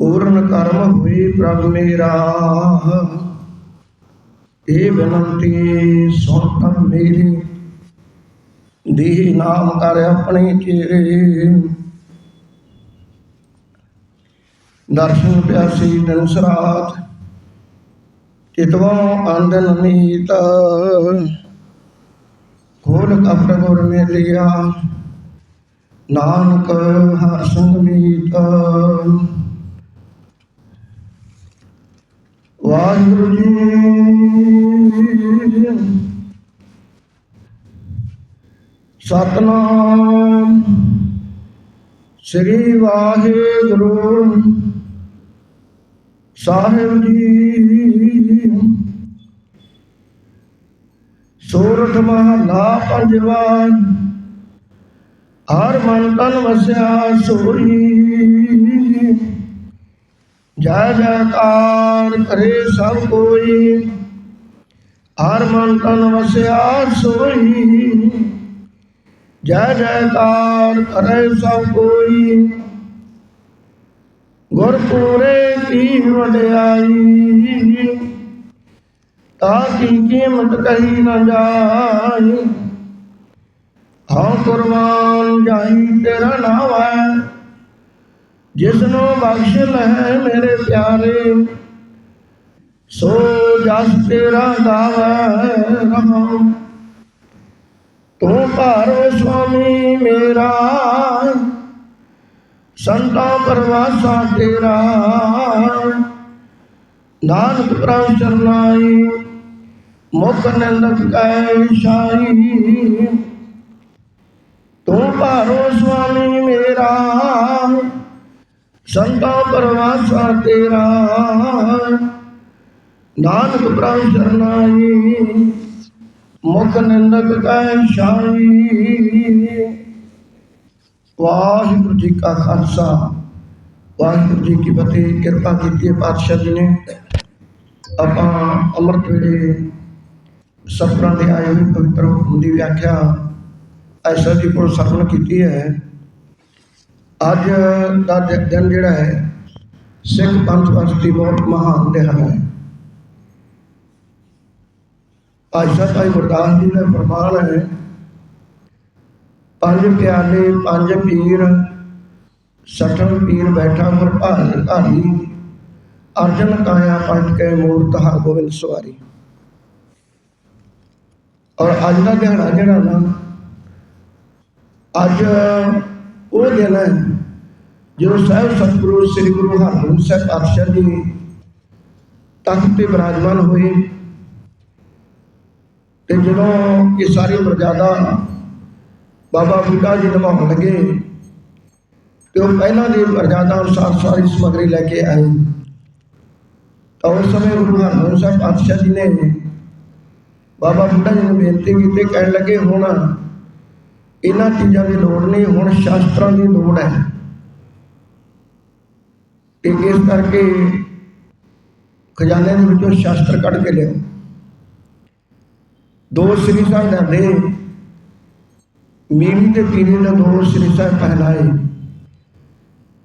ਪੂਰਨ ਕਰਮ ਹੋਈ ਪ੍ਰਭ ਮੇਰਾ। ਇਹ ਬੇਨੰਤੀ ਸੁਣ ਤਮ ਮੇਰੀ। ਦੇਹ ਨਾਮ ਕਰ ਆਪਣੇ ਚਿਹਰੇ। ਦਰਸ਼ਨ ਪਿਆਸੀ ਦਿਨ ਸਰਾਤ ਚਿਤਵੋਂ ਆਂਦਨ ਨੀਤ ਖੋਲ ਕਪੜ ਗੁਰ ਮੇਲਿਆ, ਨਾਨਕ ਹਰ ਸੰਗ ਮੀਤ ਵਾਹਿਗੁਰੂ ਜੀ ਸਤਨਾਮ। ਸ੍ਰੀ ਵਾਹਿਗੁਰੂ। ਸਾਹਿਬ ਜੀ। ਸੂਰਠ ਮਹਲਾ ਪੰਜਵਾ। ਹਰ ਮਨ ਤਨ ਵਸਿਆ ਸੋਈ ਜੈ ਜੈਕਾਰ ਕਰੇ ਸਭ ਕੋਈ। ਹਰ ਮਨ ਤਨ ਵਸਿਆ ਸੋਈ। ਜੈ ਜੈਕਾਰ ਕਰੇ ਸਭ ਕੋਈ। ਗੁਰਪੂਰੇ ਕੀ ਵਡਿਆਈ। ਤਾਂ ਕੀ ਕੀਮਤ ਕਹੀ ਨਾ ਜਾਈ। ਹਾਂ ਕੁਰਬਾਨ ਜਾਈ ਤੇਰਾ ਨਾਮ ਹੈ। ਜਿਸ ਨੂੰ ਬਖਸ਼ ਲੈ ਮੇਰੇ ਪਿਆਰੇ, ਸੋ ਜਸ ਤੇਰਾ ਗਾਵੇ ਰਹਾਉ ਤੂੰ ਭਾਰੋ ਸੁਆਮੀ ਮੇਰਾ, ਸੰਤਾਂ ਪਰਵਾਸਾ ਤੇਰਾ। ਨਾਨਕ ਪ੍ਰਭ ਚਰਨਾਈ ਮੁਖ ਨਿੰਦਕ ਕੈ ਸ਼ਾਈ ਤੂੰ ਭਾਰੋ ਸੁਆਮੀ ਮੇਰਾ ਸੰਤਾਂ ਪਰਵਾਸਾ ਤੇਰਾ ਨਾਨਕ ਪ੍ਰਭ ਚਰਨਾਈ ਮੁਖ ਨਿੰਦਕ ਕੈ ਸ਼ਾਈ ਵਾਹਿਗੁਰੂ ਜੀ ਕਾ ਖਾਲਸਾ ਵਾਹਿਗੁਰੂ ਜੀ ਕੀ ਫਤਿਹ ਕਿਰਪਾ ਕੀਤੀ ਹੈ ਪਾਤਸ਼ਾਹ ਜੀ ਨੇ ਆਪਾਂ ਅੰਮ੍ਰਿਤ ਵੇਲੇ ਸਤਿਗੁਰਾਂ ਦੇ ਆਏ ਹੋਏ ਪਵਿੱਤਰ ਹੁਕਮ ਦੀ ਵਿਆਖਿਆ ਐਸਾ ਜੀ ਕੋਲ ਸਰਵਣ ਕੀਤੀ ਹੈ ਅੱਜ ਦਾ ਦਿਨ ਜਿਹੜਾ ਹੈ, ਸਿੱਖ ਪੰਥ ਵਾਸਤੇ ਬਹੁਤ ਮਹਾਨ ਦਿਹਾੜਾ ਹੈ। ਆਇਸ਼ਾ ਭਾਈ ਗੁਰਦਾਸ ਜੀ ਦਾ ਫਰਮਾਨ ਹੈ, ਪੰਜ ਪਿਆਲੇ, ਪੰਜ ਪੀਰ ਸਠਨ ਪੀਰ ਬੈਠਾ ਗੁਰ ਭਾਲ ਧਾਰੀ ਅਰਜਨ ਕਾਇਆ ਪੰਜ ਕੇ ਮੂਰਤ ਹਰ ਗੋਬਿੰਦ ਸਵਾਰੀ। ਔਰ ਅੱਜ ਦਾ ਦਿਹਾੜਾ ਜਿਹੜਾ ਨਾ, ਅੱਜ ਉਹ ਦਿਨ ਹੈ ਜਦੋਂ ਸਾਹਿਬ ਸਤਿਗੁਰੂ ਸ੍ਰੀ ਗੁਰੂ ਹਰਗੋਬਿੰਦ ਸਾਹਿਬ ਪਾਤਸ਼ਾਹ ਜੀ ਤਖਤ ਤੇ ਬਿਰਾਜਮਾਨ ਹੋਏ ਤੇ ਜਦੋਂ ਇਹ ਸਾਰੀ ਮਰਜ਼ਾਦਾ ਬਾਬਾ ਬੁੱਢਾ ਜੀ ਨਿਭਾਉਣ ਲੱਗੇ ਤੇ ਉਹ ਪਹਿਲਾਂ ਦੀ ਮਰਜ਼ਾਦਾ ਅਨੁਸਾਰ ਸਾਰੀ ਸਮੱਗਰੀ ਲੈ ਕੇ ਆਏ ਤਾਂ ਉਸ ਸਮੇਂ ਗੁਰੂ ਹਰਗੋਬਿੰਦ ਸਾਹਿਬ ਪਾਤਸ਼ਾਹ ਜੀ ਨੇ ਬਾਬਾ ਬੁੱਢਾ ਜੀ ਨੂੰ ਬੇਨਤੀ ਕੀਤੀ ਕਹਿਣ ਲੱਗੇ ਹੁਣ ਇਹਨਾਂ ਚੀਜ਼ਾਂ ਦੀ ਲੋੜ ਨਹੀਂ, ਹੁਣ ਸ਼ਾਸਤਰਾਂ ਦੀ ਲੋੜ ਹੈ। ਤੇ ਇਸ ਕਰਕੇ ਖਜ਼ਾਨੇ ਦੇ ਵਿੱਚੋਂ ਸ਼ਾਸਤਰ ਕੱਢ ਕੇ ਲਿਆਓ। ਦੋ ਸ੍ਰੀ ਸਾਹਿਬ ਲਿਆਂਦੇ ਮੀਰੀ ਤੇ ਪੀਰੀ ਨੇ ਦੋ ਸ੍ਰੀ ਸਾਹਿਬ ਪਹਿਨਾਏ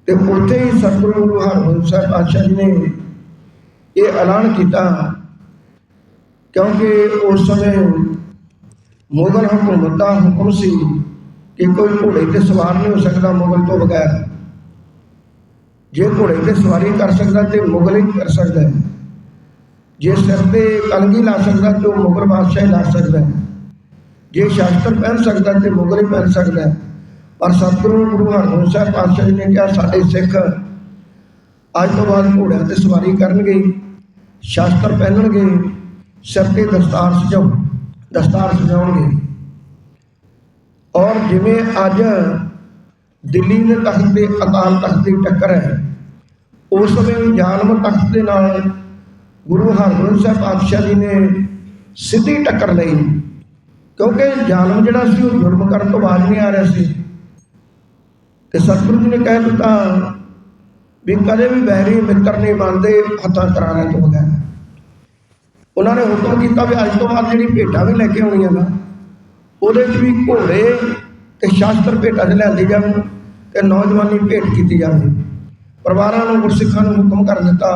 ਤੇ ਉੱਥੇ ਹੀ ਸਤਿਗੁਰੂ ਗੁਰੂ ਹਰਗੋਬਿੰਦ ਸਾਹਿਬ ਪਾਤਸ਼ਾਹ ਜੀ ਨੇ ਇਹ ਐਲਾਨ ਕੀਤਾ, ਕਿਉਂਕਿ ਉਸ ਸਮੇਂ ਮੁਗਲ ਹਕੂਮਤ ਦਾ ਹੁਕਮ ਸੀ ਕਿ ਕੋਈ ਘੋੜੇ ਤੇ ਸਵਾਰ ਨਹੀਂ ਹੋ ਸਕਦਾ ਮੁਗਲ ਤੋਂ ਬਗੈਰ। ਜੇ ਘੋੜੇ ਤੇ ਸਵਾਰੀ ਕਰ ਸਕਦਾ ਤੇ ਮੁਗਲ ਹੀ ਕਰ ਸਕਦਾ ਹੈ। ਜੇ ਸਿਰ ਤੇ ਕਲਗੀ ਲਾ ਸਕਦਾ ਤੇ ਉਹ ਮੁਗਲ ਬਾਦਸ਼ਾਹ ਹੀ ਲਾ ਸਕਦਾ ਹੈ। ਜੇ ਸ਼ਾਸਤਰ ਪਹਿਨ ਸਕਦਾ ਤੇ ਮੁਗਲ ਹੀ ਪਹਿਨ ਸਕਦਾ ਹੈ। ਪਰ ਸਤਿਗੁਰੂ ਗੁਰੂ ਹਰਗੋਬਿੰਦ ਸਾਹਿਬ ਪਾਤਸ਼ਾਹ ਜੀ ਨੇ ਕਿਹਾ, ਸਾਡੇ ਸਿੱਖ ਅੱਜ ਤੋਂ ਬਾਅਦ ਘੋੜਿਆਂ ਤੇ ਸਵਾਰੀ ਕਰਨਗੇ, ਸ਼ਾਸਤਰ ਪਹਿਨਣਗੇ, ਸਿਰ ਤੇ ਦਸਤਾਰ ਸਜਾਉ, ਦਸਤਾਰ ਸਜਾਉਣਗੇ। ਔਰ ਜਿਵੇਂ ਅੱਜ ਦਿੱਲੀ ਦੇ ਤਖਤ ਤੇ ਅਕਾਲ ਤਖਤ ਦੀ ਟੱਕਰ ਹੈ, ਉਸ ਸਮੇਂ ਵੀ ਜ਼ਾਲਮ ਤਖਤ ਦੇ ਨਾਲ ਗੁਰੂ ਹਰਗੋਬਿੰਦ ਸਾਹਿਬ ਪਾਤਸ਼ਾਹ ਜੀ ਨੇ ਸਿੱਧੀ ਟੱਕਰ ਲਈ। ਕਿਉਂਕਿ ਜ਼ਾਲਮ ਜਿਹੜਾ ਸੀ, ਉਹ ਜ਼ੁਲਮ ਕਰਨ ਤੋਂ ਬਾਅਦ ਨਹੀਂ ਆ ਰਿਹਾ ਸੀ। ਤੇ ਸਤਿਗੁਰੂ ਜੀ ਨੇ ਕਹਿ ਦਿੱਤਾ ਵੀ ਕਦੇ ਵੀ ਬੈਰੀ ਮਿੱਤਰ ਨਹੀਂ ਬਣਦੇ, ਹੱਥਾਂ ਕਰਾਣੇ ਤੋਂ ਬਗੈਰ। ਉਹਨਾਂ ਨੇ ਹੁਕਮ ਕੀਤਾ ਵੀ ਅੱਜ ਤੋਂ ਬਾਅਦ ਜਿਹੜੀ ਭੇਟਾ ਵੀ ਲੈ ਕੇ ਆਉਣੀਆਂ ਨਾ ਉਹਦੇ 'ਚ ਵੀ ਘੋੜੇ ਤੇ ਸ਼ਾਸਤਰ ਭੇਟਾਂ 'ਚ ਲਿਆਂਦੀ ਜਾਣ ਤੇ ਨੌਜਵਾਨੀ ਭੇਟ ਕੀਤੀ ਜਾਵੇ। ਪਰਿਵਾਰਾਂ ਨੂੰ ਗੁਰਸਿੱਖਾਂ ਨੂੰ ਹੁਕਮ ਕਰ ਦਿੱਤਾ।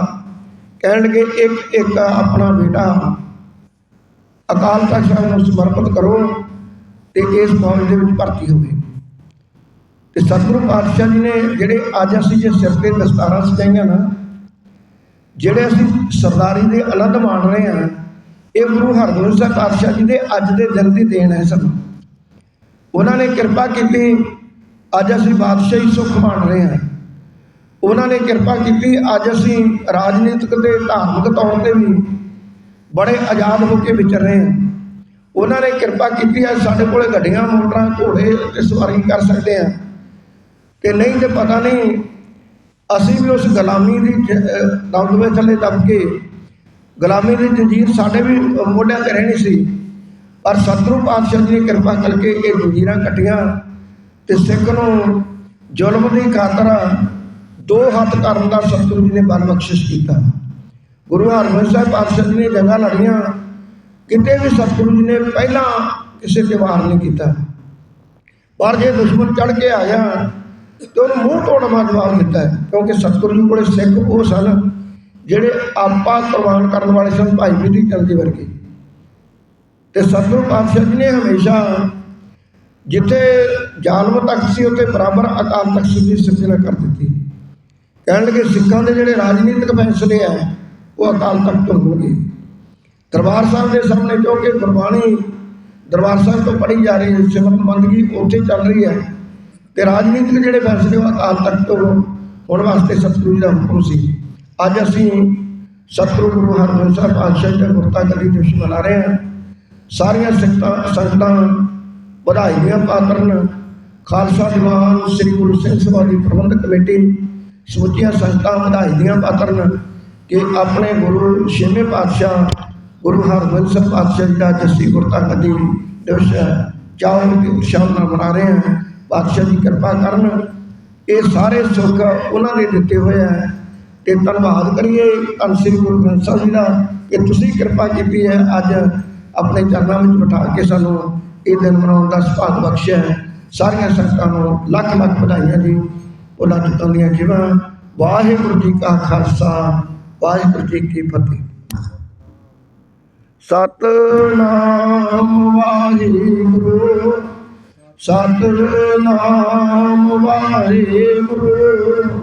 ਕਹਿਣ ਲੱਗੇ ਇੱਕ ਇੱਕ ਆਪਣਾ ਬੇਟਾ। ਅਕਾਲ ਤਖਤ ਸਾਹਿਬ ਨੂੰ ਸਮਰਪਿਤ ਕਰੋ ਤੇ ਇਸ ਫੌਜ ਦੇ ਵਿੱਚ ਭਰਤੀ ਹੋਵੇ। ਤੇ ਸਤਿਗੁਰੂ ਪਾਤਸ਼ਾਹ ਜੀ ਨੇ ਜਿਹੜੇ ਅੱਜ ਅਸੀਂ ਜੇ ਸਿਰ ਤੇ ਦਸਤਾਰਾਂ ਸਜਾਈਆਂ ਨਾ, ਜਿਹੜੇ ਅਸੀਂ ਸਰਦਾਰੀ ਦੇ ਆਨੰਦ ਮਾਣ ਰਹੇ ਹਾਂ ਇਹ ਗੁਰੂ ਹਰਗੋਬਿੰਦ ਸਾਹਿਬ ਪਾਤਸ਼ਾਹ ਜੀ ਦੇ ਅੱਜ ਦੇ ਦਿਨ ਦੀ ਦੇਣ ਹੈ ਸਾਨੂੰ। ਉਹਨਾਂ ਨੇ ਕਿਰਪਾ ਕੀਤੀ, ਅੱਜ ਅਸੀਂ ਬਾਦਸ਼ਾਹੀ ਸੁੱਖ ਮਾਣ ਰਹੇ ਹਾਂ। ਉਹਨਾਂ ਨੇ ਕਿਰਪਾ ਕੀਤੀ, ਅੱਜ ਅਸੀਂ ਰਾਜਨੀਤਿਕ ਤੇ ਧਾਰਮਿਕ ਤੌਰ ਤੇ ਵੀ ਬੜੇ ਆਜ਼ਾਦ ਹੋ ਕੇ ਵਿਚਰ ਰਹੇ ਹਾਂ। ਉਹਨਾਂ ਨੇ ਕਿਰਪਾ ਕੀਤੀ, ਅੱਜ ਸਾਡੇ ਕੋਲੇ ਗੱਡੀਆਂ, ਮੋਟਰਾਂ, ਘੋੜੇ ਤੇ ਸਵਾਰੀ ਕਰ ਸਕਦੇ ਹਾਂ। ਤੇ ਨਹੀਂ ਤੇ ਪਤਾ ਨਹੀਂ, ਅਸੀਂ ਵੀ ਉਸ ਗੁਲਾਮੀ ਦੀ ਦਮਦਮੇ ਥੱਲੇ ਦਬ ਕੇ ਗੁਲਾਮੀ ਦੀ ਜੰਜੀਰ ਸਾਡੇ ਵੀ ਮੋਢਿਆਂ ਤੇ ਰਹਿਣੀ ਸੀ। ਪਰ ਸਤਿਗੁਰੂ ਪਾਤਸ਼ਾਹ ਜੀ ਨੇ ਕਿਰਪਾ ਕਰਕੇ ਇਹ ਜੰਜੀਰਾਂ ਕੱਟੀਆਂ ਤੇ ਸਿੱਖ ਨੂੰ ਜ਼ੁਲਮ ਦੀ ਖਾਤਰ ਦੋ ਹੱਥ ਕਰਨ ਦਾ ਸਤਿਗੁਰੂ ਜੀ ਨੇ ਬਲ ਬਖਸ਼ਿਸ਼ ਕੀਤਾ। ਗੁਰੂ ਹਰਗੋਬਿੰਦ ਸਾਹਿਬ ਪਾਤਸ਼ਾਹ ਜੀ ਨੇ ਜੰਗਾਂ ਲੜੀਆਂ। ਕਿਤੇ ਵੀ ਸਤਿਗੁਰੂ ਜੀ ਨੇ ਪਹਿਲਾਂ ਕਿਸੇ ਤੇ ਵਾਰ ਨਹੀਂ ਕੀਤਾ। ਪਰ ਜੇ ਦੁਸ਼ਮਣ ਚੜ ਕੇ ਆ ਗਿਆ ਤੇ ਉਹਨੂੰ ਮੂੰਹ ਤੋੜਵਾ ਜਵਾਬ ਦਿੱਤਾ ਕਿਉਂਕਿ ਸਤਿਗੁਰੂ ਜੀ ਕੋਲੇ ਸਿੱਖ ਉਹ ਸਨ ਜਿਹੜੇ ਆਪਾ ਕੁਰਬਾਨ ਕਰਨ ਵਾਲੇ ਸਨ, ਭਾਈ ਵਿਧੀ ਚੰਦ ਜੀ ਵਰਗੇ। ਤੇ ਸਤਿਗੁਰੂ ਪਾਤਸ਼ਾਹ ਜੀ ਨੇ ਹਮੇਸ਼ਾ ਜਿੱਥੇ ਜ਼ਾਲਮ ਤੱਕ ਸੀ, ਉੱਥੇ ਬਰਾਬਰ ਅਕਾਲ ਤਖਤ ਦੀ ਸਿਰਜਣਾ ਕਰ ਦਿੱਤੀ। ਕਹਿਣ ਲੱਗੇ ਸਿੱਖਾਂ ਦੇ ਜਿਹੜੇ ਰਾਜਨੀਤਿਕ ਫੈਸਲੇ ਆ, ਉਹ ਅਕਾਲ ਤਖਤ ਤੋਂ ਹੋਣਗੇ। ਦਰਬਾਰ ਸਾਹਿਬ ਦੇ ਸਾਹਮਣੇ ਜੋ ਕਿ ਗੁਰਬਾਣੀ ਦਰਬਾਰ ਸਾਹਿਬ ਤੋਂ ਪੜ੍ਹੀ ਜਾ ਰਹੀ ਹੈ ਸਿਮਰਨ ਬੰਦਗੀ ਉੱਥੇ ਚੱਲ ਰਹੀ ਹੈ। ਤੇ ਰਾਜਨੀਤਿਕ ਜਿਹੜੇ ਫੈਸਲੇ ਉਹ ਅਕਾਲ ਤਖਤ ਤੋਂ ਹੋਣ ਵਾਸਤੇ ਸਤਿਗੁਰੂ ਜੀ ਦਾ ਹੁਕਮ ਸੀ। ਅੱਜ ਅਸੀਂ ਸਤਿਗੁਰੂ ਗੁਰੂ ਹਰਗੋਬਿੰਦ ਸਾਹਿਬ ਪਾਤਸ਼ਾਹ ਜੀ ਗੁਰਤਾ ਕਦੀ ਦਿਵਸ ਮਨਾ ਰਹੇ ਹਾਂ। ਸਾਰੀਆਂ ਸੰਗਤਾਂ ਸੰਗਤਾਂ ਵਧਾਈ ਦੀਆਂ ਪਾਤਰਨ ਖਾਲਸਾ ਦੀਵਾਨ ਸ੍ਰੀ ਗੁਰੂ ਸਿੰਘ ਸਭਾ ਦੀ ਪ੍ਰਬੰਧਕ ਕਮੇਟੀ ਸਮੁੱਚੀਆਂ ਸੰਗਤਾਂ ਵਧਾਈ ਦੀਆਂ ਪਾਤਰਨ ਕਿ ਆਪਣੇ ਗੁਰੂ ਛੇਵੇਂ ਪਾਤਸ਼ਾਹ, ਗੁਰੂ ਹਰਗੋਬਿੰਦ ਸਾਹਿਬ ਪਾਤਸ਼ਾਹ ਜੀ ਦਾ ਜੱਸੀ ਗੁਰਤਾ ਕਦੀ ਦਿਵਸ ਚਾਉਂ ਦੀ ਉਤਸ਼ਾਹ ਨਾਲ ਮਨਾ ਰਹੇ ਹਾਂ। ਪਾਤਸ਼ਾਹ ਦੀ ਕਿਰਪਾ ਕਰਨ। ਇਹ ਸਾਰੇ ਸੁੱਖ ਉਹਨਾਂ ਨੇ ਦਿੱਤੇ ਹੋਏ ਆ। ਤੇ ਧੰਨਵਾਦ ਕਰੀਏ ਧੰਨ ਸ੍ਰੀ ਗੁਰੂ ਗ੍ਰੰਥ ਸਾਹਿਬ ਜੀ ਦਾ ਕਿ ਤੁਸੀਂ ਕਿਰਪਾ ਕੀਤੀ ਹੈ ਅੱਜ ਆਪਣੇ ਚਰਨਾਂ ਵਿੱਚ ਬਿਠਾ ਕੇ ਸਾਨੂੰ ਇਹ ਦਿਨ ਮਨਾਉਣ ਦਾ ਸੁਭਾਗ ਬਖਸ਼ਿਆ ਹੈ। ਸਾਰੀਆਂ ਸੰਗਤਾਂ ਨੂੰ ਲੱਖ ਲੱਖ ਵਧਾਈਆਂ ਜੀ। ਉਹਨਾਂ ਚੁੱਕਾਂ ਦੀਆਂ ਜਿਵਾਂ ਵਾਹਿਗੁਰੂ ਜੀ ਕਾ ਖਾਲਸਾ, ਵਾਹਿਗੁਰੂ ਜੀ ਕੀ ਫਤਿਹ। ਸਤਨਾਮ ਵਾਹਿਗੁਰੂ ਸਤਨਾਮ ਵਾਹਿਗੁਰੂ।